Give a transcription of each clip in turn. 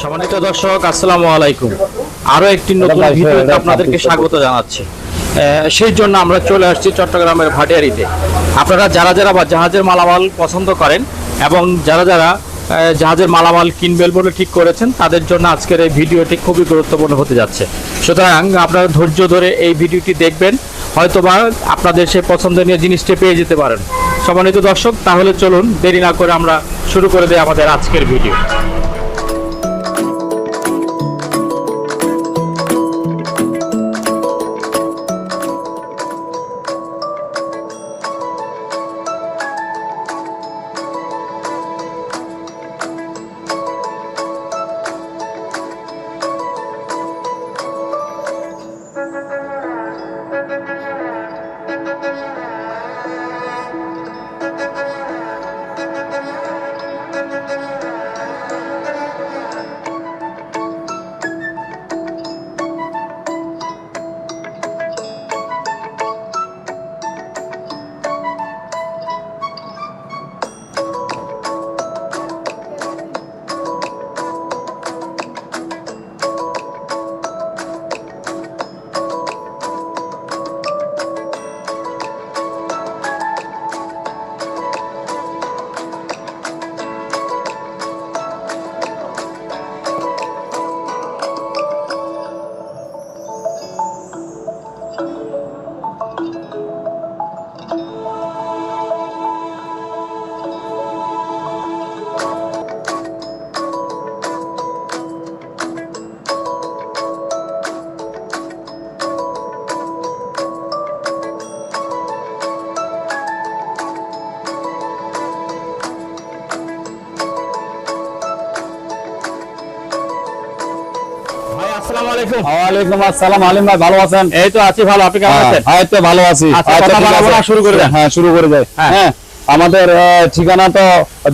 সম্মানিত দর্শক আসসালামু আলাইকুম। আরও একটি নতুন ভিডিওতে আপনাদেরকে স্বাগত জানাচ্ছি। সেই জন্য আমরা চলে আসছি চট্টগ্রামের ভাটিয়ারিতে। আপনারা যারা যারা বা জাহাজের মালামাল পছন্দ করেন এবং যারা যারা জাহাজের মালামাল কিনবেন বলে ঠিক করেছেন তাদের জন্য আজকের এই ভিডিওটি খুবই গুরুত্বপূর্ণ হতে যাচ্ছে। সুতরাং আপনারা ধৈর্য ধরে এই ভিডিওটি দেখবেন হয়তোবা আপনাদের সেই পছন্দনীয় জিনিসটি পেয়ে যেতে পারেন। সম্মানিত দর্শক তাহলে চলুন দেরি না করে আমরা শুরু করে দেয় আমাদের আজকের ভিডিও আসসালামু আলাইকুম আসসালাম আলিম ভাই ভালো আছেন? এই তো আছি ভালো। আপনি কেমন আছেন? হ্যাঁ তো ভালো আছি। আচ্ছা, আচ্ছা, কথা ঠিক আছে। শুরু করে হ্যাঁ শুরু করে যাই হ্যাঁ। আমাদের ঠিকানা তো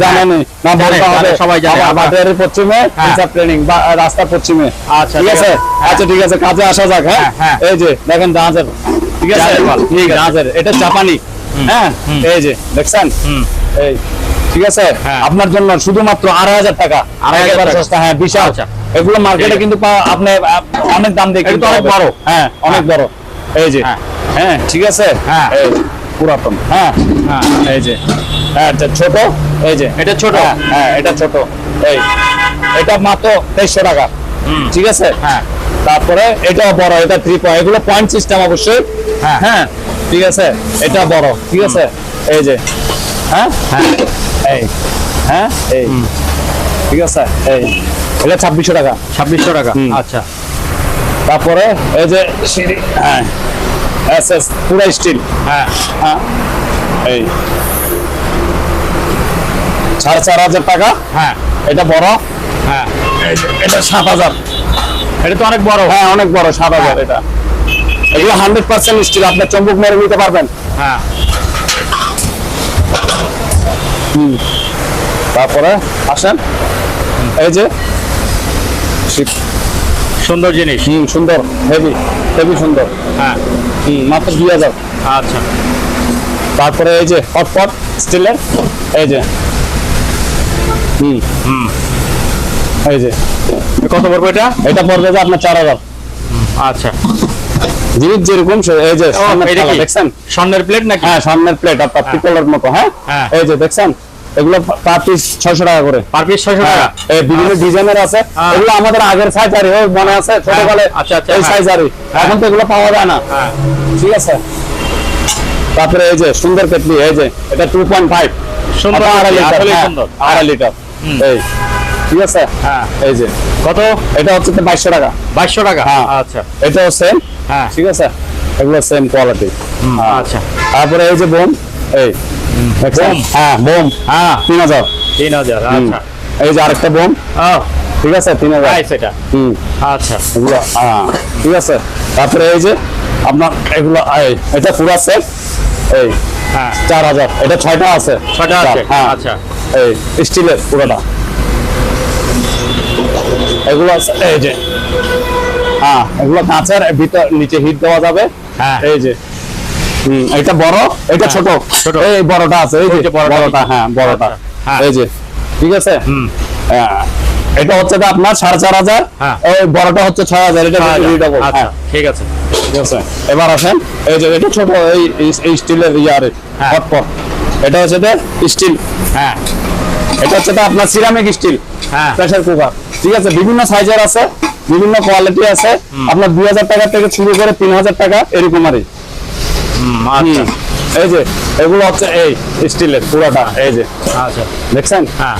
জানেন না বলতে হবে সবাই জানে। আমার পশ্চিমে। হিসাব ট্রেনিং বা পশ্চিমে। আচ্ছা, ঠিক আছে। আচ্ছা ঠিক আছে কাজে আসা যাক হ্যাঁ। এই যে দেখেন জাহাজের। ঠিক আছে? ঠিক জাহাজের এটা জাপানি। হ্যাঁ? এই যে দেখছেন? এই ঠিক আছে। আপনার জন্য শুধুমাত্র আড়াই হাজার টাকা। আড়াই হাজার টাকা। হ্যাঁ বিশাল। আচ্ছা। এগুলো মার্কেটে কিন্তু আপনি অনেক দাম দিয়ে তো কিনতে অনেক বড়। হ্যাঁ অনেক বড়। এই যে। হ্যাঁ। হ্যাঁ ঠিক আছে? হ্যাঁ। এই পুরাতন। হ্যাঁ। হ্যাঁ এই যে। হ্যাঁ এটা ছোট। এই যে। এটা ছোট? হ্যাঁ, হ্যাঁ এটা ছোট। এই। এটা মাত্র তেইশশো টাকা। ঠিক আছে? হ্যাঁ। তারপরে এটা বড় এটা থ্রি পয়েন্ট এগুলো পয়েন্ট সিস্টেম অবশ্যই। হ্যাঁ। হ্যাঁ ঠিক আছে? এটা বড় ঠিক আছে? এই যে। হ্যাঁ? হ্যাঁ। এই। হ্যাঁ? এই। ঠিক আছে? এই। এটা ছাব্বিশশো টাকা। ছাব্বিশশো টাকা। আচ্ছা। তারপরে এই যে হ্যাঁ এস এস পুরো স্টিল। হ্যাঁ। হ্যাঁ এই। সাড়ে চার হাজার টাকা। হ্যাঁ। এটা বড়। হ্যাঁ। এটা সাত হাজার। এটা তো অনেক বড়। হ্যাঁ অনেক বড় সাত হাজার হ্যাঁ। এটা। এগুলো হান্ড্রেড পার্সেন্ট স্টিল আপনার চম্বুক মেরে নিতে পারবেন। হ্যাঁ। তারপরে আসেন। এই যে। সুন্দর জিনিস। হুম সুন্দর। হেভি হেভি সুন্দর। হ্যাঁ। হুম মাত্র দুই হাজার। আচ্ছা। তারপরে এই যে হটপট স্টিলের এই যে। হুম। হুম। এই যে। কত পড়বে এটা? এটা পড়বে যে আপনার চার হাজার। আচ্ছা। জিনিস যেরকম এই যে সামনের? দেখছেন? স্বর্ণের প্লেট নাকি? হ্যাঁ সামনের প্লেট আপনার পিকলের মতো হ্যাঁ? হ্যাঁ। এই যে দেখছেন? এগুলো পার পিস ছয়শো টাকা করে। পার পিস ছয়শো টাকা? হ্যাঁ, বিভিন্ন ডিজাইনের আছে। হ্যাঁ। এগুলো আমাদের আগের সাইজ আরে মনে আছে ছোটকালে আচ্ছা, আচ্ছা, এই হ্যাঁ। সাইজ আরে এখন তো এগুলো পাওয়া যায় না। হ্যাঁ। ঠিক আছে? তারপরে এই যে সুন্দর কেটলি এই যে এটা টু পয়েন্ট ফাইভ সুন্দর আড়াই লিটার। হ্যাঁ, আড়াই লিটার। এই ঠিক আছে? হ্যাঁ। এই যে। কত? এটা হচ্ছে বাইশশো টাকা। বাইশশো টাকা? হ্যাঁ। আচ্ছা। এটাও সেম হ্যাঁ। ঠিক আছে? এগুলো সেম কোয়ালিটি আচ্ছা। তারপরে এই যে বোম এই? হ্যাঁ বোম হ্যাঁ তিন হাজার। তিন হাজার আচ্ছা। এই যে আরেকটা বোম ঠিক আছে তিন হাজার। হুম। আচ্ছা। এগুলো হ্যাঁ ঠিক আছে। তারপরে এই যে আপনার এগুলো এটা পুরো সেট এই হ্যাঁ। চার হাজার। এটা ছয়টা আছে। ছয়টা আছে? হ্যাঁ। আচ্ছা। এই স্টিলের পুরোটা। এগুলো আছে এই যে। হ্যাঁ এগুলো কাঁচের ভিতর নিচে হিট দেওয়া যাবে। হ্যাঁ। এই যে। এটা বড় এটা ছোট। ছোট। এই বড়টা আছে এই যে বড়টা। হ্যাঁ বড়টা। আচ্ছা, হ্যাঁ। এই যে ঠিক আছে? হ্যাঁ, এটা হচ্ছে আপনার সাড়ে চার হাজার। হ্যাঁ। বড়টা হচ্ছে ছয় হাজার এটা আচ্ছা ঠিক আছে। ঠিক আছে। এবার আসেন এই যে এটা ছোট এই স্টিলের ইয়ারে হ্যাঁ। হটপট এটা হচ্ছে যে স্টিল। হ্যাঁ। এটা হচ্ছে আপনার সিরামিক স্টিল হ্যাঁ। প্রেসার কুকার ঠিক আছে? বিভিন্ন সাইজের আছে বিভিন্ন কোয়ালিটি আছে। আপনার দুই হাজার টাকা থেকে শুরু করে তিন হাজার টাকা এরকম আর। আচ্ছা। এই যে এগুলো হচ্ছে এই স্টিলের পুরোটা এই যে। আচ্ছা। দেখছেন? হ্যাঁ।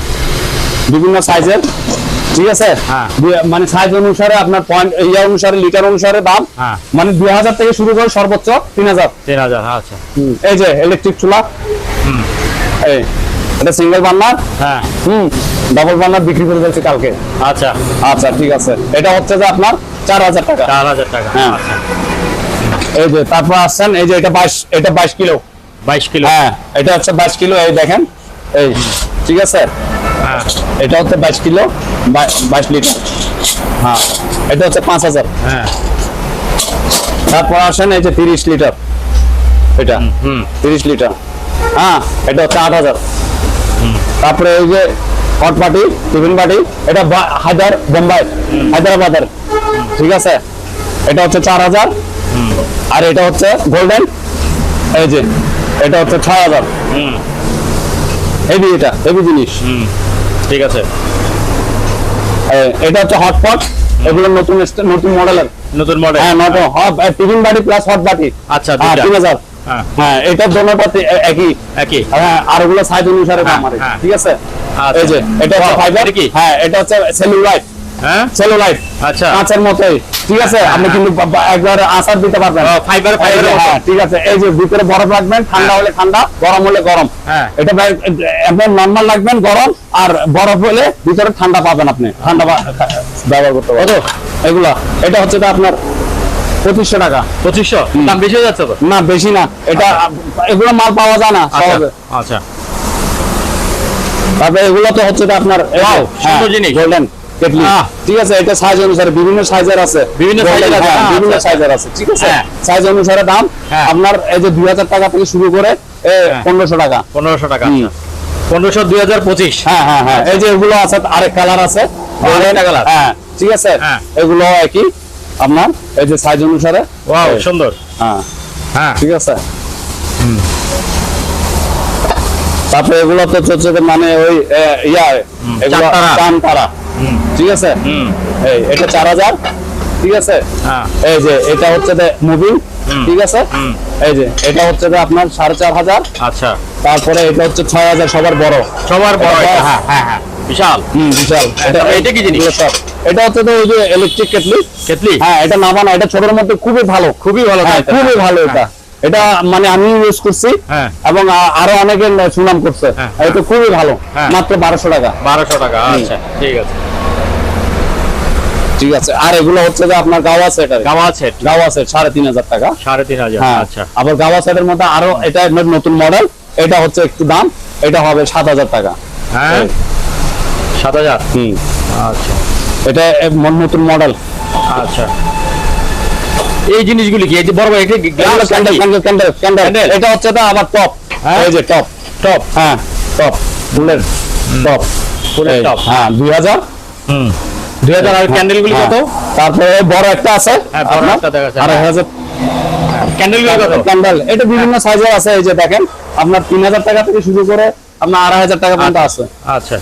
বিভিন্ন সাইজের ঠিক আছে? হ্যাঁ। মানে সাইজ অনুসারে আপনার পয়েন্ট ইয়া অনুসারে লিটার অনুসারে দাম। হ্যাঁ। মানে দুই হাজার থেকে শুরু করে সর্বোচ্চ তিন হাজার। তিন হাজার আচ্ছা। এই যে ইলেকট্রিক চুলা। এই এটা সিঙ্গেল বার্নার হ্যাঁ। হুম ডাবল বার্নার বিক্রি করে ফেলছি কালকে। আচ্ছা। আচ্ছা ঠিক আছে। এটা হচ্ছে যে আপনার চার হাজার টাকা। চার হাজার টাকা হ্যাঁ। এই যে তারপর আসছেন এই যে এটা বাইশ এটা বাইশ কিলো। বাইশ কিলো। হ্যাঁ এটা হচ্ছে বাইশ কিলো এই দেখেন। এই ঠিক আছে? হ্যাঁ। এটা হচ্ছে বাইশ কিলো বাইশ লিটার। হ্যাঁ এটা হচ্ছে পাঁচ হাজার। হ্যাঁ। তারপর আসেন এই যে তিরিশ লিটার। এটা হুম তিরিশ লিটার। হ্যাঁ এটা হচ্ছে আট হাজার। তারপরে এই যে হট পার্টি টিফিন পার্টি এটা হায়দার বোম্বাই হায়দ্রাবাদের। ঠিক আছে? এটা হচ্ছে চার হাজার। আর এটা হচ্ছে গোল্ডেন এই যে এটা হচ্ছে ছয় হাজার। হেভি এটা হেভি জিনিস। ঠিক আছে। এটা হচ্ছে হটপট এগুলো নতুন নতুন মডেলের নতুন মডেল হ্যাঁ নতুন হট টিফিন বাটি প্লাস হট বাটি। আচ্ছা হ্যাঁ তিন হাজার। হ্যাঁ। হ্যাঁ এটা দোনোটাতে একই। একই। হ্যাঁ আর ওগুলো সাইজ অনুসারে দাম হ্যাঁ, আর কি। হ্যাঁ। ঠিক আছে? আচ্ছা। এই যে এটা হচ্ছে ফাইবার কি? হ্যাঁ এটা হচ্ছে সেলুলাইট হ্যাঁ? সেলুলাইট আচ্ছা। কাঁচের মতোই। ঠিক আছে? আপনি কিন্তু বা- বা- একবার আচার দিতে পারবেন। ফাইবার ফাইবার হ্যাঁ ঠিক আছে। এই যে ভিতরে বরফ রাখবেন ঠান্ডা হলে ঠান্ডা গরম হলে গরম। হ্যাঁ। এটা একদম নর্মাল রাখবেন গরম আর বরফ হলে ভিতরে ঠান্ডা পাবেন আপনি। ঠান্ডা ব্যবহার করতে পারবেন। এগুলা এটা হচ্ছে আপনার পঁচিশশো টাকা। পঁচিশশো? দাম বেশি হয়ে যাচ্ছে না বেশি না। এটা এগুলো মাল পাওয়া যায় না আচ্ছা আচ্ছা। তারপরে এগুলো তো হচ্ছে আপনার জিনিস। গোল্ডেন কেটলি ঠিক আছে এটা সাইজ অনুসারে বিভিন্ন সাইজের আছে। বিভিন্ন আছে, হ্যাঁ, আচ্ছা, বিভিন্ন আচ্ছা। সাইজের আছে ঠিক আছে? হ্যাঁ। সাইজ অনুসারে দাম হ্যাঁ। আপনার এই যে দুই হাজার টাকা থেকে শুরু করে হ্যাঁ। পনেরোশো টাকা। পনেরোশো টাকা হুম। আচ্ছা। পনেরোশো দুই হাজার পঁচিশ। হ্যাঁ হ্যাঁ হ্যাঁ। এই যে এগুলো আছে আরেক কালার আছে। আরেকটা colour? হ্যাঁ ঠিক আছে? হ্যাঁ। এগুলো একই আপনার এই যে সাইজ অনুসারে। ওয়াও সুন্দর। হ্যাঁ। হ্যাঁ। ঠিক আছে? তারপরে এগুলো তো হচ্ছে মানে ওই ইয়া এগুলো ঠিক আছে? এই এটা চার হাজার। ঠিক আছে? হ্যাঁ। এই যে এটা হচ্ছে মুভিং। ঠিক আছে? এই যে এটা হচ্ছে আপনার সাড়ে চার হাজার। আচ্ছা। তারপরে এটা হচ্ছে ছয় হাজার সবার বড়। সবার বড়। হ্যাঁ হ্যাঁ হ্যাঁ। বিশাল। হুম বিশাল। এটা- এটা কি জিনিস? সব। এটা হচ্ছে তো ওই যে ইলেকট্রিক কেটলি কেটলি হ্যাঁ এটা নামানো এটা ছোটর মধ্যে খুবই ভালো। খুবই ভালো হ্যাঁ। খুবই ভালো এটা। এটা মানে আমি ইউজ করছি হ্যাঁ। এবং আরও অনেকে সুনাম করছে। হ্যাঁ, এটা খুবই ভালো হ্যাঁ। মাত্র বারোশো টাকা। বারোশো টাকা আচ্ছা ঠিক আছে। ঠিক আছে আর এগুলো হচ্ছে যে আপনার গাওয়া সেট গাওয়া সেট গাওয়া সেট সাড়ে তিন হাজার টাকা। সাড়ে তিন হাজার হ্যাঁ। আচ্ছা। আবার গাওয়া সেটের মধ্যে আরও এটা নতুন মডেল এটা হচ্ছে একটু দাম এটা হবে সাত হাজার টাকা। হ্যাঁ? সাত হাজার? হুম। আচ্ছা। এটা নতুন মডেল আচ্ছা। এই জিনিসগুলি কি? এই যে বড় বড় এটা glass candle candle candle candle এটা হচ্ছে তো আবার টপ হ্যাঁ? এই যে টপ টপ হ্যাঁ। টপ ফুলের টপ ফুলের top। হ্যাঁ দুই হাজার। হুম। দুই হাজার আর ক্যান্ডেলগুলি কত? হ্যাঁ। তারপরে বড় একটা আছে। হ্যাঁ, বড় আপনার? একটা দেখা যাচ্ছে। আড়াই হাজার। ক্যান্ডেলগুলি কত? ক্যান্ডেল এটা বিভিন্ন সাইজের আছে এই যে দেখেন। আপনার তিন হাজার টাকা থেকে শুরু করে আপনার আড়াই হাজার টাকা পর্যন্ত আছে। আচ্ছা।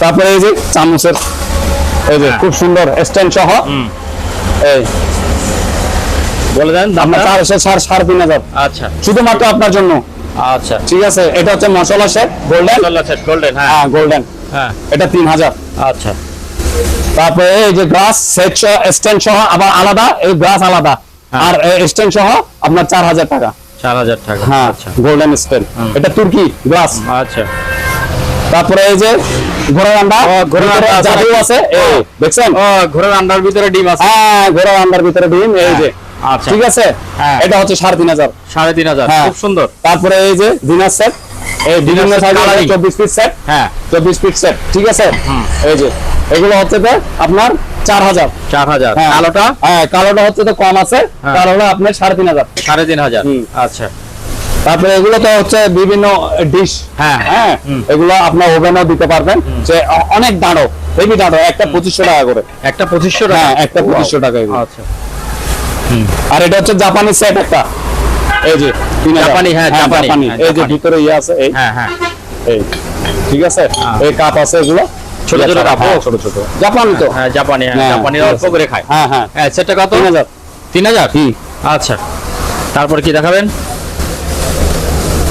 তারপরে এই যে চামচের এই যে খুব সুন্দর স্ট্যান্ড সহ। এই বলে দেন চারশো সাড়ে সাড়ে তিন হাজার। আচ্ছা। শুধুমাত্র আপনার জন্য। আচ্ছা। ঠিক আছে এটা হচ্ছে মশলা সেট গোল্ডেন সেট গোল্ডেন হ্যাঁ। হ্যাঁ গোল্ডেন হ্যাঁ। এটা তিন হাজার। আচ্ছা। তারপরে এই যে গ্লাস সেট স্ট্যান্ড সহ আবার আলাদা এই গ্লাস আলাদা। হ্যাঁ। আর স্ট্যান্ড সহ আপনার চার হাজার টাকা। চার হাজার টাকা হ্যাঁ আচ্ছা। গোল্ডেন স্ট্যান্ড এটা তুর্কি গ্লাস আচ্ছা। তারপরে এই যে ঘোড়ার আন্ডা ঘোড়ার আন্ডা আছে। দেখছেন? ঘোড়ার আন্ডার ভিতরে ডিম আছে। হ্যাঁ ঘোড়ার আন্ডার ভিতরে ডিম এই যে। আচ্ছা। ঠিক আছে? হ্যাঁ। এটা হচ্ছে সাড়ে তিন হাজার। সাড়ে তিন হাজার। হ্যাঁ। খুব সুন্দর। তারপরে এই যে ডিনার সেট এই বিভিন্ন সাইজের চব্বিশ পিস সেট হ্যাঁ। চব্বিশ পিস সেট ঠিক আছে? এই যে এগুলো হচ্ছে আপনার চার হাজার। চার হাজার। হ্যাঁ। কালোটা? হচ্ছে তো কম আছে। কালোটা আপনার সাড়ে তিন হাজার। সাড়ে তিন হাজার। আচ্ছা। তারপরে এগুলো তো হচ্ছে বিভিন্ন ডিশ হ্যাঁ। হ্যাঁ। এগুলো আপনার ওভেনও দিতে পারবেন। যে অনেক দাঁড়ো হেভি দাঁড়ো একটা পঁচিশশো টাকা করে। একটা পঁচিশশো টাকা? একটা পঁচিশশো টাকা আচ্ছা। আর এটা হচ্ছে জাপানি সেট একটা। এই যে জাপানি, হ্যাঁ, জাপানি, জাপানি। হ্যাঁ, এই যে ভিতরে ইয়ে আছে এই। হ্যাঁ হ্যাঁ। এই। ঠিক আছে? এই কাপ আছে এগুলো। ছোট ছোট ইয়ে কাপ, হ্যাঁ, ছোট ছোট। জাপানি তো। হ্যাঁ জাপানি হ্যাঁ হ্যাঁ, জাপানি অল্প। করে খায়। হ্যাঁ হ্যাঁ। হ্যাঁ সেটা কত? তিন হাজার। তিন হাজার? হুম। আচ্ছা। তারপর কি দেখাবেন?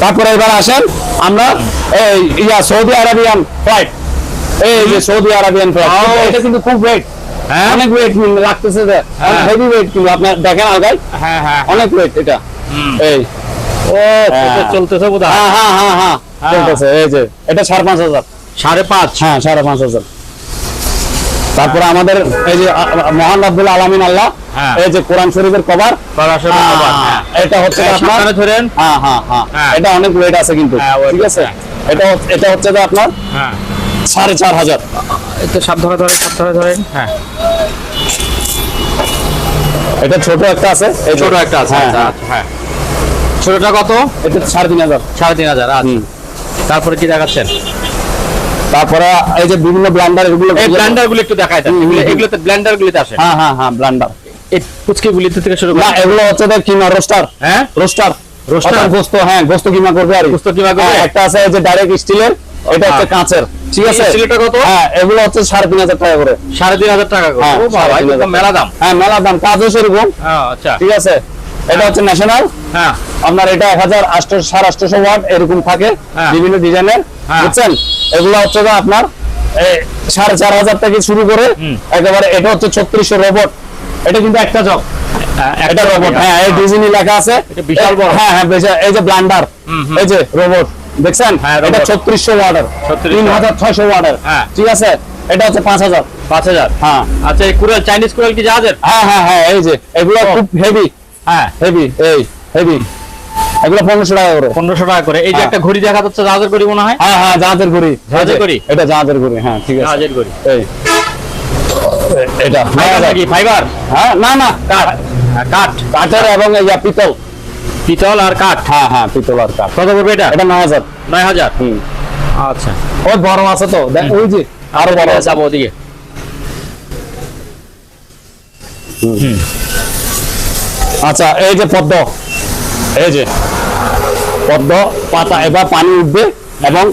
তারপরে এবার আসেন আমরা এই ইয়া সৌদি আরবিয়ান ফ্লাইট এই যে সৌদি আরবিয়ান ফ্লাইট এটা কিন্তু খুব হ্যাঁ অনেক ওয়েট লাগতেছে হ্যাঁ। হেভি ওয়েট কিন্তু আপনার দেখেন আলগাই হ্যাঁ হ্যাঁ অনেক ওয়েট এটা। এই। ও হ্যাঁ। চলতেছে বোধ হ্যাঁ হ্যাঁ হ্যাঁ হ্যাঁ। হ্যাঁ। চলতেছে এই যে এটা সাড়ে পাঁচ হাজার। সাড়ে পাঁচ? হ্যাঁ সাড়ে পাঁচ হাজার। তারপরে আমাদের এই যে মহান আব্দুল আলমিন আল্লাহ হ্যাঁ। এই যে কোরআন শরীফের কভার হ্যাঁ, হ্যাঁ। এটা হচ্ছে হ্যাঁ, আপনার ধরেন। হ্যাঁ হ্যাঁ হ্যাঁ। হ্যাঁ। এটা অনেক ওয়েট আছে কিন্তু হ্যাঁ, ঠিক আছে, এটা এটা হচ্ছে যে আপনার হ্যাঁ। সাড়ে চার হাজার। একটু সাবধানে ধরেন সাবধানে ধরেন হ্যাঁ। এটা ছোট একটা আছে এই ছোট একটা আছে হ্যাঁ, আচ্ছা, হ্যাঁ। আচ্ছা, হ্যাঁ। ছোটটা কত? এটা সাড়ে তিন হাজার। সাড়ে তিন হাজার আচ্ছা। তারপরে কি দেখাচ্ছেন? তারপরে এই যে বিভিন্ন ব্লান্ডার এগুলো এই ব্লেন্ডারগুলো একটু হুম। এগুলোতে ব্লেন্ডার গুলিতে আসে? হ্যাঁ হ্যাঁ হ্যাঁ ব্লান্ডার এই পুচকি গুলিতে থেকে শুরু না করে এগুলো হচ্ছে যে কিমা রোস্টার হ্যাঁ? রোস্টার রোস্টার গোস্ত হ্যাঁ গোস্ত কিমা করবে আর গোস্ত কিমা করবে? হ্যাঁ, একটা আছে এই যে ডাইরেক্ট স্টিলের এটা হচ্ছে। কাঁচের। ঠিক আছে? কত? হ্যাঁ এগুলো হচ্ছে সাড়ে তিন হাজার টাকা করে। সাড়ে তিন হাজার টাকা করে। হ্যাঁ, ও তো মেলা দাম। হ্যাঁ মেলা দাম কাজও সেরকম হ্যাঁ আচ্ছা। ঠিক আছে? এটা হচ্ছে ন্যাশনাল হ্যাঁ। আপনার এটা এক হাজার আটশো সাড়ে আটশোশো ওয়াট এরকম থাকে হ্যাঁ। বিভিন্ন ডিজাইনের হ্যাঁ। বুঝছেন? এগুলো হচ্ছে যে আপনার সাড়ে চার হাজার থেকে শুরু করে। একেবারে এটা হচ্ছে ছত্রিশশো রোবট এটা কিন্তু একটা হ্যাঁ, একটা রোবট হ্যাঁ এই ডিজনি লেখা আছে। এটা বিশাল বড়। হ্যাঁ হ্যাঁ এই যে ব্লান্ডার। এই যে রোবট দেখছেন? হ্যাঁ, এটা ছত্রিশশো ওয়াটের 3600 তিন হাজার ছয়শো ওয়াটের হ্যাঁ। ঠিক আছে? এটা হচ্ছে পাঁচ হাজার পাঁচ হাজার হ্যাঁ। আচ্ছা এই কুড়াল চাইনিজ কুড়াল কি জাহাজের? হ্যাঁ হ্যাঁ হ্যাঁ এই যে এগুলো খুব হেভি হ্যাঁ। হেভি এই হেভি এগুলো পনেরোশো টাকা করে। পনেরোশো টাকা করে। এই যে হ্যাঁ। একটা ঘড়ি দেখা যাচ্ছে জাহাজের ঘড়ি মনে হয়? হ্যাঁ হ্যাঁ জাহাজের ঘড়ি। জাহাজের ঘড়ি? এটা জাহাজের ঘড়ি হ্যাঁ ঠিক আছে। জাহাজের ঘড়ি। এই। এটা ফাইবার হ্যাঁ না না কাঠ। কাঠ। কাঠের এবং পিতল। পিতল আর কাঠ? হ্যাঁ হ্যাঁ পিতল আর কাঠ। কত পড়বে এটা? এটা নয় হাজার। নয় হাজার? হুম। আচ্ছা। ওই বড় আছে তো দেখ ওই যে আরও বড় আছে। যাব ওদিকে। আচ্ছা এই যে পদ্ম। এই যে। পদ্ম পাতা এবার পানি উঠবে এবং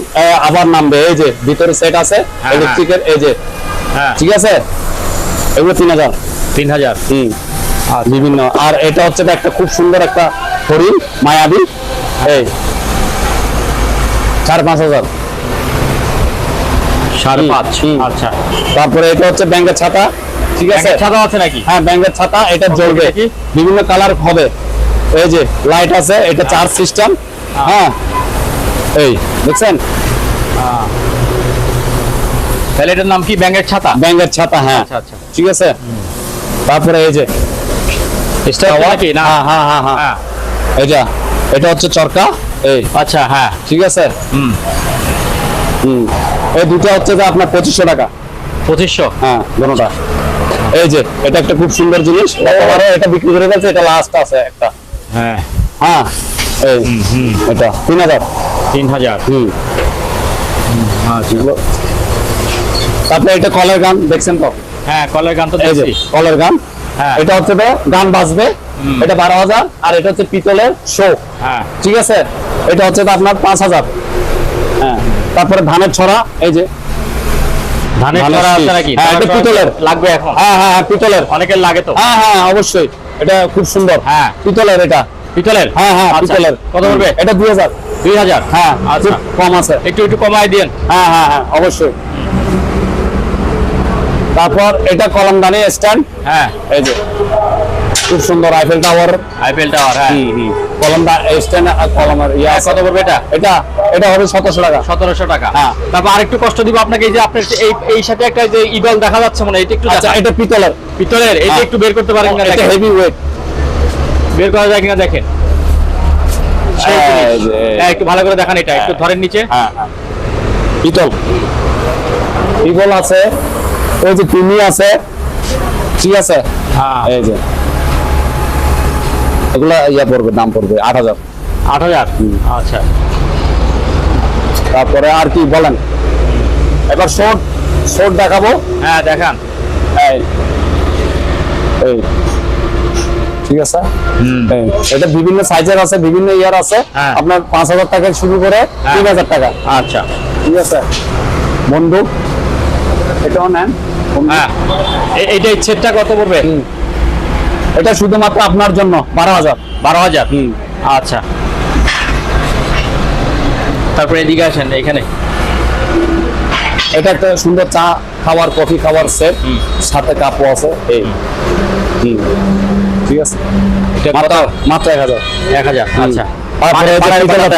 আবার নামবে। এই যে ভিতরে সেট আছে হ্যাঁ, ইলেকট্রিকের এই যে। হ্যাঁ। ঠিক আছে? এগুলো তিন হাজার। তিন হাজার। হুম। বিভিন্ন। আর এটা হচ্ছে একটা খুব সুন্দর একটা হরিণ মায়াবী। এই। সাড়ে পাঁচ হাজার। সাড়ে পাঁচ আচ্ছা। তারপরে এটা হচ্ছে ব্যাংকের ছাতা। ঠিক আছে? ছাতা আছে নাকি? হ্যাঁ ব্যাংকের ছাতা এটা জ্বলবে। বিভিন্ন কালার হবে। এই যে লাইট আছে এটা চার্জ সিস্টেম হ্যাঁ। এই দেখছেন? তাহলে এটার নাম কি ব্যাঙের ছাতা? ব্যাংকের ছাতা হ্যাঁ। আচ্ছা আচ্ছা। ঠিক আছে? তারপরে এই যে স্টার নাকি না? হ্যাঁ হ্যাঁ হ্যাঁ হ্যাঁ। হ্যাঁ। এটা এটা হচ্ছে চরকা। এই। আচ্ছা হ্যাঁ। ঠিক আছে? হুম। হুম। এই দুটো হচ্ছে যে আপনার পঁচিশশো টাকা। পঁচিশশো? হ্যাঁ দুটোটা এই যে এটা একটা খুব সুন্দর জিনিস। এটা বিক্রি করে ফেলছে এটা লাস্ট আছে একটা। হ্যাঁ। হ্যাঁ এই। এটা তিন হাজার। তিন হাজার। হুম। আচ্ছা। তারপরে এটা কলের গান দেখছেন তো? হ্যাঁ কলের গান তো দেখছি। কলের গান। হ্যাঁ। এটা হচ্ছে গান বাজবে। এটা বারো হাজার আর এটা হচ্ছে পিতলের শো। হ্যাঁ। ঠিক আছে? এটা হচ্ছে আপনার পাঁচ হাজার। হ্যাঁ তারপরে ধানের ছড়া এই যে। ধানের ধানের ছড়া আছে নাকি? হ্যাঁ, এটা পিতলের। লাগবে এখন? হ্যাঁ হ্যাঁ হ্যাঁ পিতলের। অনেকের লাগে তো। হ্যাঁ হ্যাঁ অবশ্যই। এটা খুব সুন্দর। হ্যাঁ। পিতলের এটা। পিতলের? হ্যাঁ হ্যাঁ আচ্ছা, পিতলের। কত পড়বে? এটা হ্যাঁ আচ্ছা। কম আছে। একটু একটু কমাই দিন হ্যাঁ হ্যাঁ হ্যাঁ অবশ্যই। তারপর এটা কলমদানি স্ট্যান্ড হ্যাঁ। এই যে। খুব সুন্দর আইফেল টাওয়ার আইপিএল টাওয়ার হ্যাঁ। কলমদা স্ট্যান্ড কলমের ইয়ে। কত পড়বে এটা? এটা এটা হবে সতেরোশো টাকা। সতেরোশো টাকা। হ্যাঁ। তারপর আরেকটু কষ্ট দিব আপনাকে এই যে আপনার এই এই সাথে একটা যে ইগল দেখা যাচ্ছে মনে এটা একটু আচ্ছা এটা পিতলের। পিতলের যে হ্যাঁ। একটু বের করতে পারেন কিনা এটা হেভি ওয়েট বের করা যায় কিনা দেখেন। হ্যাঁ, একটু ভালো করে দেখান এটা একটু ধরেন নিচে। হ্যাঁ হ্যাঁ। পিতল। পিতল আছে। ওই যে তিমি আছে। ঠিক আছে? হ্যাঁ। এই যে। এগুলা ইয়া পড়বে দাম পড়বে আট হাজার। আট হাজার? আচ্ছা। তারপরে আর কি বলেন? এবার শর্ট শর্ট দেখাবো। হ্যাঁ দেখান। এই এই ঠিক আছে? হুম। এটা বিভিন্ন সাইজের আছে বিভিন্ন ইয়ার আছে। হ্যাঁ। আপনার পাঁচ হাজার টাকা শুরু করে তিন হাজার টাকা। আচ্ছা। ঠিক আছে? বন্দুক এটাও নেন। হ্যাঁ। এইটা এই সেটটা কত পড়বে। এটা শুধুমাত্র আপনার জন্য বারো হাজার। বারো হাজার? হম। আচ্ছা। তারপরে এদিকে আসেন এখানে। এটা একটা সুন্দর চা খাবার কফি খাবার সেট সাথে কাপও আছে এই। ঠিক আছে? এটা মাত্র এক হাজার। এক হাজার আচ্ছা।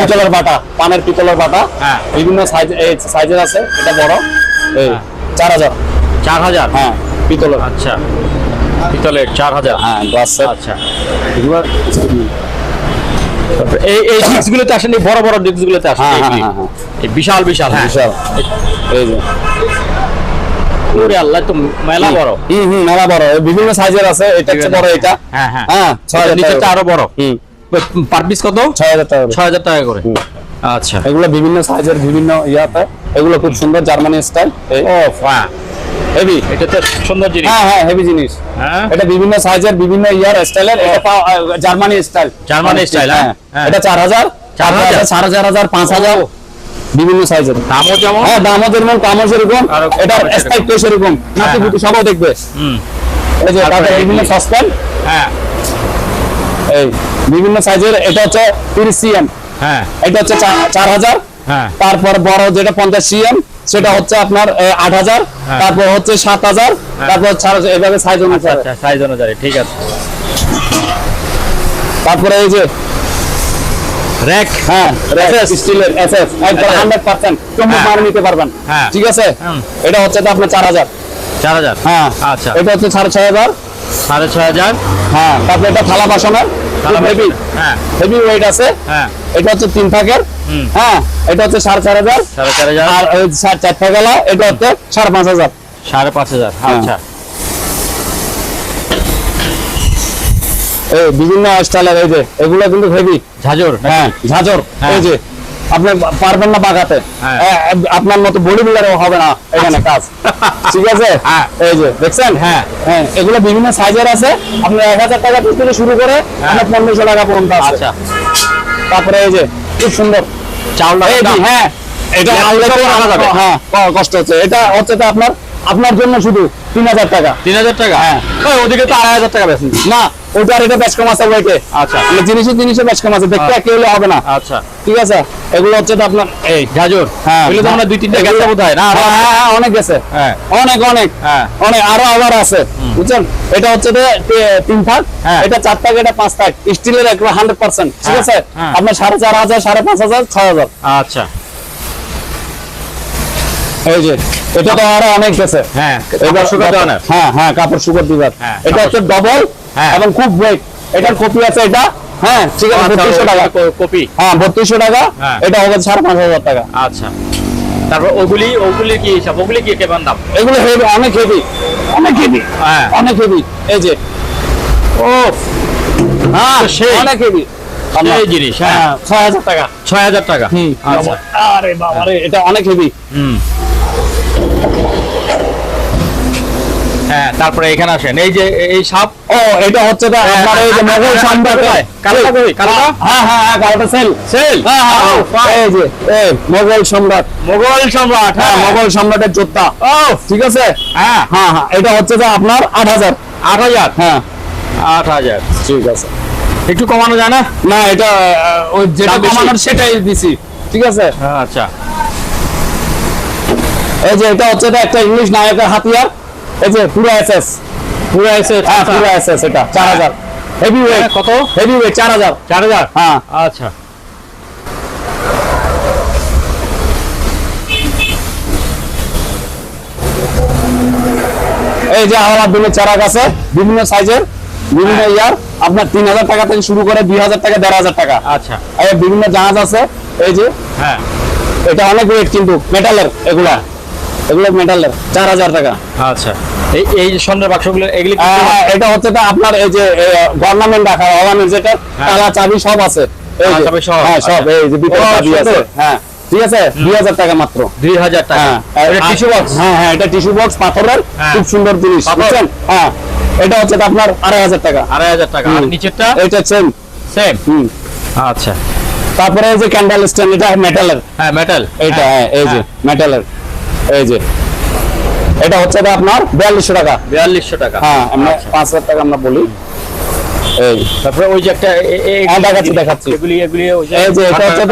পিতলের- বাটা পানের পিতলের বাটা। হ্যাঁ। বিভিন্ন সাইজ সাইজের আছে এটা বড়। এই হ্যাঁ। চার হাজার। চার হাজার? হ্যাঁ পিতলের। আচ্ছা। পিতলের চার হাজার। হ্যাঁ গ্লাস আচ্ছা। এগুলো এই এই ডিস্কগুলোতে আসেন এই বড় বড় ডিস্কগুলোতে আসেন। এইগুলি। এই বিশাল বিশাল বিশাল। এই যে। ওরে আল্লাহ তো মেলা বড়। হুম হুম মেলা বড়। বিভিন্ন সাইজের আছে এটা হচ্ছে বড় এটা। হ্যাঁ হ্যাঁ। হ্যাঁ ছয় হাজার নিচেরটা টাকা আরও বড়। হুম। পার পিস কত? ছয় হাজার টাকা করে। ছয় হাজার টাকা করে। এগুলো বিভিন্ন সাইজের বিভিন্ন ইয়াতে। এগুলো খুব সুন্দর জার্মানি স্টাইল ও হ্যাঁ। হেভি এটা তো সুন্দর জিনিস। হ্যাঁ হ্যাঁ হেভি জিনিস। হ্যাঁ? এটা বিভিন্ন সাইজের বিভিন্ন ইয়ার স্টাইলের এটা জার্মানি স্টাইল জার্মানি style, হ্যাঁ। এটা চার হাজার চার হাজার? হাজার সাড়ে চার হাজার পাঁচ হাজার বিভিন্ন সাইজের দামও যেমন হ্যাঁ দামও যেরকম কামও সেরকম। এটা দামও সেরকম। স্টাইল হ্যাঁ, পুতি সবাই দেখবে। হুম। এই যে তারপরে বিভিন্ন সসপ্যান হ্যাঁ। এই বিভিন্ন সাইজের এটা হচ্ছে তিরিশ সিএম হ্যাঁ। এটা হচ্ছে চা- চার হাজার। হ্যাঁ। তারপর বড় যেটা পঞ্চাশ সিএম সেটা হচ্ছে আপনার আট হাজার হ্যাঁ। তারপর হচ্ছে সাত হাজার তারপর এভাবে সাইজ অনুসারে সাইজ অনুযায়ী ঠিক আছে। তারপরে এই যে র্যাক হ্যাঁ SS স্টিলের এসএস একদম SS হান্ড্রেড পার্সেন্ট হ্যাঁ। মার নিতে পারবেন। হ্যাঁ। ঠিক আছে? এটা হচ্ছে তো আপনার হ্যাঁ। আচ্ছা। এটা হচ্ছে সাড়ে ছয় হাজার। সাড়ে ছয় হাজার। হ্যাঁ তারপরে এটা থালা বাসনের। হেভি হ্যাঁ। হেভি ওয়েট আছে। হ্যাঁ। এটা হচ্ছে তিন থাকের হ্যাঁ এটা হচ্ছে সাড়ে চার হাজার। সাড়ে চার হাজার। আর ওই চার- চার থাকেলা এটা হচ্ছে সাড়ে পাঁচ হাজার। সাড়ে পাঁচ হাজার। আচ্ছা। এই বিভিন্ন স্টাইলের এই যে এগুলো কিন্তু হেভি ঝাঁঝর হ্যাঁ ঝাঁঝর। এই যে আপনি পারবেন না বাগাতে। হ্যাঁ। আপনার মতো বডি বিল্ডারও হবে না এখানে কাজ। ঠিক আছে? হ্যাঁ। এই যে দেখছেন? হ্যাঁ। হ্যাঁ এগুলো বিভিন্ন সাইজের আছে। আপনি এক হাজার টাকা থেকে শুরু করে আপনার পনেরোশো টাকা পর্যন্ত আছে। আচ্ছা। তারপরে এই যে খুব সুন্দর। চাউল হ্যাঁ। এটা। হ্যাঁ। কষ্ট হচ্ছে? এটা হচ্ছে তো আপনার আপনার জন্য শুধু তিন হাজার টাকা। তিন হাজার টাকা? হ্যাঁ। ওদিকে তো আড়াই হাজার টাকা বেছেন না ওটার এটা বেশ কম আছে ওইটে আচ্ছা। মানে জিনিসের জিনিসের বেশ কম আছে দেখতে একই হলে হবে না। আচ্ছা। ঠিক আছে? এগুলো হচ্ছে তো আপনার এই ঝাঁঝর হ্যাঁ। এগুলো তো হয় দুই তিনটা গেছে বোধ হয় না? হ্যাঁ, হ্যাঁ, হ্যাঁ, অনেক গেছে হ্যাঁ। অনেক অনেক। হ্যাঁ। অনেক আরও আবার আছে। বুঝছেন? এটা হচ্ছে যে তিন থাক। হ্যাঁ। এটা চার থাক এটা পাঁচ থাক। স্টিলের একবার হান্ড্রেড পার্সেন্ট ঠিক আছে। আপনার সাড়ে চার হাজার সাড়ে পাঁচ হাজার ছয় হাজার। আচ্ছা। এই যে। এটা তো আরও অনেক গেছে। হ্যাঁ এবার সুগার দেওয়া হ্যাঁ হ্যাঁ কাপড় সুগার দিবার হ্যাঁ, এটা হচ্ছে ডবল হ্যাঁ। এবং খুব ওয়েট এটার কপি আছে এটা? হ্যাঁ ঠিক আছে বত্রিশশো টাকা। কপি? হ্যাঁ বত্রিশশো টাকা। হ্যাঁ। এটা হবে সাড়ে পাঁচ হাজার টাকা। আচ্ছা। তারপর ওগুলি ওগুলি কি হিসাব? ওগুলি কি কেমন দাম? এগুলো হেভি অনেক হেভি অনেক হেভি হ্যাঁ। অনেক হেভি এই যে। ও হ্যাঁ সেই। অনেক হেভি জিনিস হ্যাঁ। হ্যাঁ ছয় হাজার টাকা। ছয় হাজার টাকা। হুম। আচ্ছা। আরে বাবা রে এটা অনেক হেভি হুম। হ্যাঁ তারপরে এখানে আসেন। এই যে এই সাপ। ও এটা হচ্ছে তো আপনার এই যে মোগল সম্রাট কালোটা কই? কালোটা? হ্যাঁ হ্যাঁ হ্যাঁ কালোটা সেল। সেল? হ্যাঁ হ্যাঁ এই যে এই মোগল সম্রাট। মোগল সম্রাট হ্যাঁ হ্যাঁ। মোগল সম্রাটের যোদ্ধা। ও ঠিক আছে? হ্যাঁ। হ্যাঁ হ্যাঁ এটা হচ্ছে যে আপনার আট হাজার। আট হাজার? হ্যাঁ। আট হাজার। ঠিক আছে। একটু কমানো যায় না? না এটা ওই যেটা? কমানোর সেটাই দিছি। ঠিক আছে? আচ্ছা। এই যে এটা হচ্ছে যে একটা ইংলিশ নায়কের হাতিয়ার। এই যে পুরো এসএস পুরো এসে হ্যাঁ পুরো এসএস এটা চার হাজার। হেভি ওয়েট হ্যাঁ, কত? হেভি ওয়েট চার হাজার। চার হাজার? হ্যাঁ। আচ্ছা। এই যে আমার আব্দুলের চারাক আছে বিভিন্ন সাইজের বিভিন্ন হ্যাঁ। ইয়ার। আপনার তিন হাজার টাকা থেকে শুরু করে দুই হাজার টাকা দেড় হাজার টাকা। আচ্ছা। এই বিভিন্ন জাহাজ আছে এই যে হ্যাঁ। এটা অনেক ওয়েট কিন্তু মেটালের এগুলা। এগুলো মেটালের চার হাজার টাকা। আচ্ছা। এই এই স্বর্ণের বাক্সগুলো এগুলি হ্যাঁ, হ্যাঁ, এটা হচ্ছে আপনার এই যে রাখা যেটা হ্যাঁ। তালা চাবি সব আছে। সব, হ্যাঁ সব আচ্ছা। এই যে ও, চাবি আছে। হ্যাঁ ঠিক আছে? দুই হাজার টাকা মাত্র। দুই হাজার টাকা। হ্যাঁ এটা টিস্যু বক্স হ্যাঁ হ্যাঁ এটা টিস্যু বক্স পাথরের। হ্যাঁ। খুব সুন্দর জিনিস? বুঝছেন? হ্যাঁ এটা হচ্ছে আপনার আড়াই হাজার টাকা। আড়াই হাজার টাকা। আর নিচেরটা? এটা সেম সেম হুম। আচ্ছা। তারপরে এই যে ক্যান্ডেল স্ট্যান্ড এটা মেটালের হ্যাঁ মেটাল এইটা হ্যাঁ এই যে মেটালের এই যে। এটা হচ্ছে আপনার বিয়াল্লিশশো টাকা। বিয়াল্লিশশো টাকা। হ্যাঁ আমরা। পাঁচ হাজার টাকা আমরা বলি। এই। তারপরে ওই যে একটা এ- এ- হ্যাঁ, দেখাচ্ছি, দেখাচ্ছি। এগুলি এগুলি এই যে এটা হচ্ছে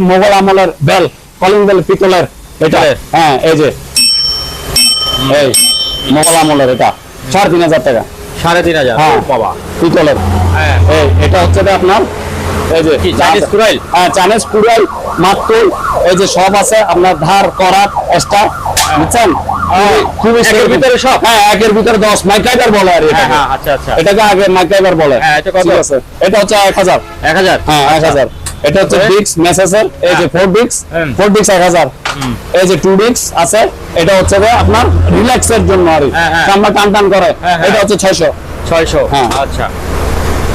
মোগল আমলের বেল কলিং বেল পিতলের এটা। হ্যাঁ এই যে। এই মোগল আমলের এটা। সাড়ে তিন হাজার টাকা। সাড়ে তিন হাজার। হ্যাঁ। বাবা। পিতলের। হ্যাঁ। এই এটা হচ্ছে আপনার এই যে চাইনিজ কুড়াইল? হ্যাঁ চাইনিজ মাত্র এই যে সব আছে আপনার ধার করাত এক্সট্রা বুঝছেন? খুবই একের সেরকম। ভিতরে সব? হ্যাঁ একের ভিতরে দশ। মাইকাইবার বলে আর হ্যাঁ হ্যাঁ আচ্ছা আচ্ছা। এটাকে আগে মাইকাইবার বলে। হ্যাঁ, এটা কত? আছে। এটা হচ্ছে এক হাজার। এক হাজার? হ্যাঁ এক হাজার। এটা হচ্ছে ডিক্স মেসেসের এই যে হ্যাঁ। ফোর ডিক্স ফোর ডিক্স এক হাজার। এই যে টু ডিক্স আছে এটা হচ্ছে আপনার রিল্যাক্সের জন্য আর। হ্যাঁ, হ্যাঁ। টান টান করে। হ্যাঁ, হ্যাঁ। এটা হচ্ছে ছয়শো। ছয়শো। হ্যাঁ। আচ্ছা।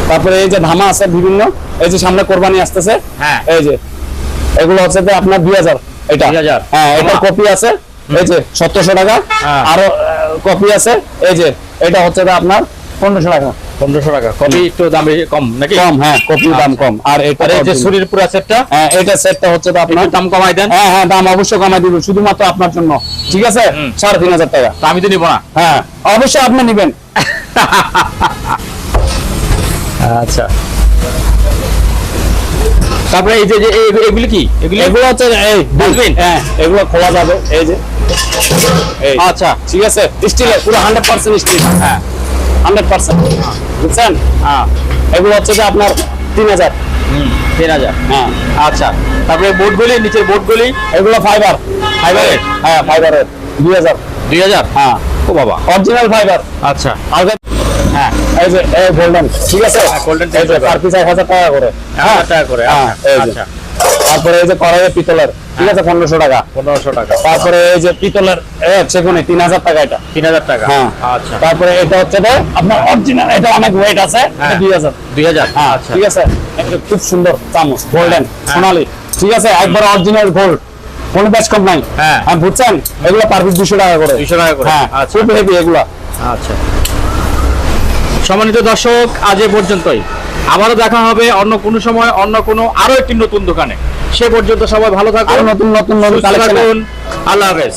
তারপরে এই যে ধামা আছে বিভিন্ন এই যে সামনে কোরবানি আসতেছে। হ্যাঁ। এই যে এগুলো হচ্ছে যে আপনার দুই হাজার। এটা? 2000 হ্যাঁ এটা কপি আছে। এই যে সতেরোশো টাকা। হ্যাঁ। আরও কপি আছে। এই যে এটা হচ্ছে যে আপনার পনেরোশো টাকা। পনেরোশো টাকা। কপি একটু দাম কম নাকি? কম হ্যাঁ কপির দাম কম। আর এটা এই যে শরীর পুরা সেটটা? হ্যাঁ এটা সেটটা হচ্ছে আপনার দাম কমাই দেন। হ্যাঁ হ্যাঁ দাম অবশ্যই কমাই দিব শুধুমাত্র আপনার জন্য। ঠিক আছে। সাড়ে তিন হাজার টাকা। আমি তো নিব না। হ্যাঁ অবশ্যই আপনি নেবেন। আচ্ছা। তারপরে এই যে এগুলি কি? এগুলি? এগুলো হচ্ছে এই Dustbin? হ্যাঁ এগুলো খোলা যাবে এই যে। এই। আচ্ছা ঠিক আছে। স্টিলের পুরো হান্ড্রেড পার্সেন্ট স্টিল হ্যাঁ হান্ড্রেড পার্সেন্ট বুঝছেন? হ্যাঁ এগুলো হচ্ছে যে আপনার তিন হাজার। হুম তিন হাজার। হ্যাঁ আচ্ছা। তারপরে বোর্ডগুলি নিচের বোর্ডগুলি এগুলো ফাইবার ফাইবারের হ্যাঁ ফাইবারের দুই হাজার। দুই হাজার? হ্যাঁ। ও বাবা। অরিজিনাল ফাইবার আচ্ছা। হ্যাঁ এই যে এই গোল্ডেন ঠিক আছে? হ্যাঁ, এই যে পার পিস এক হাজার টাকা করে। এক হাজার টাকা করে হ্যাঁ, এই যে। আচ্ছা। তারপরে এই যে কড়াইয়ের পিতলের ঠিক আছে পনেরোশো টাকা। পনেরোশো টাকা। তারপরে এই যে পিতলের সেগুনে তিন হাজার টাকা এটা। তিন হাজার টাকা। হ্যাঁ। আচ্ছা। তারপরে এটা হচ্ছে যে আপনার অরিজিনাল এটা অনেক ওয়েট আছে হ্যাঁ। দুই হাজার। দুই হাজার হ্যাঁ আচ্ছা। ঠিক আছে। এটা খুব সুন্দর চামচ গোল্ডেন হ্যাঁ। সোনালি। ঠিক আছে একবার অরিজিনাল গোল্ড কোনো ব্যাচ কম নাই। হ্যাঁ। হ্যাঁ বুঝছেন? এগুলো পার পিস দুশো টাকা করে। 200 টাকা করে। হ্যাঁ আচ্ছা। খুব হেভি এগুলা। আচ্ছা। সম্মানিত দর্শক আজ এ পর্যন্তই। আবারও দেখা হবে অন্য কোনো সময় অন্য কোনো আরও একটি নতুন দোকানে। সে পর্যন্ত সবাই ভালো থাকুন নতুন নতুন আল্লাহ হাফেজ।